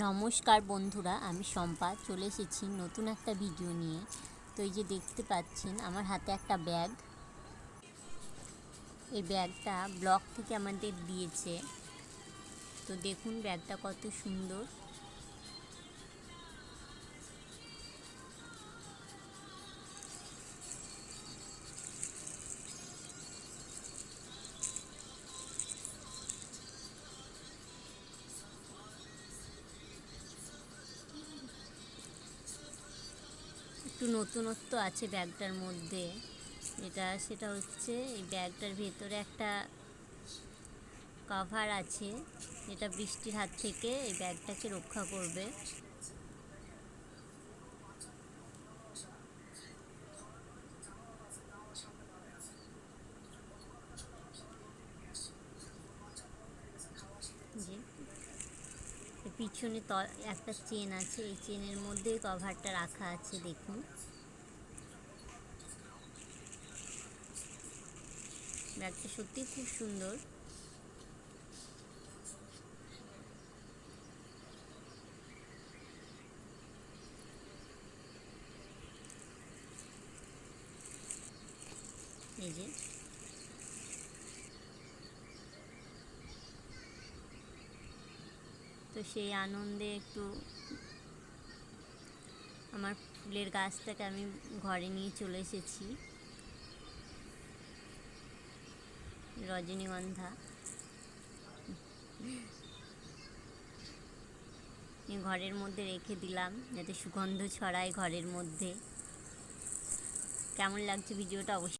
নমস্কার বন্ধুরা, আমি শম্পা। চলে এসেছি নতুন একটা ভিডিও নিয়ে। তো এই যে দেখতে পাচ্ছেন, আমার হাতে একটা ব্যাগ এই ব্যাগটা ব্লক থেকে আমাদের দিয়েছে। তো দেখুন ব্যাগটা কত সুন্দর। একটু নতুনত্ব আছে ব্যাগটার মধ্যে। এটা, সেটা হচ্ছে এই ব্যাগটার ভেতরে একটা কভার আছে। যেটা বৃষ্টির হাত থেকে এই ব্যাগটাকে রক্ষা করবে। পিছনে একটা চেন আছে, এই চেনের মধ্যে কভারটা রাখা আছে, দেখুন। ব্যাগটা সত্যি খুব সুন্দর। এই যে। তো সেই আনন্দে একটু আমার ফুলের গাছটাকে আমি ঘরে নিয়ে চলে এসেছি। রজনীগন্ধা। ঘরের মধ্যে রেখে দিলাম, যাতে সুগন্ধ ছড়ায় ঘরের মধ্যে। কেমন লাগছে ভিডিওটা অবশ্যই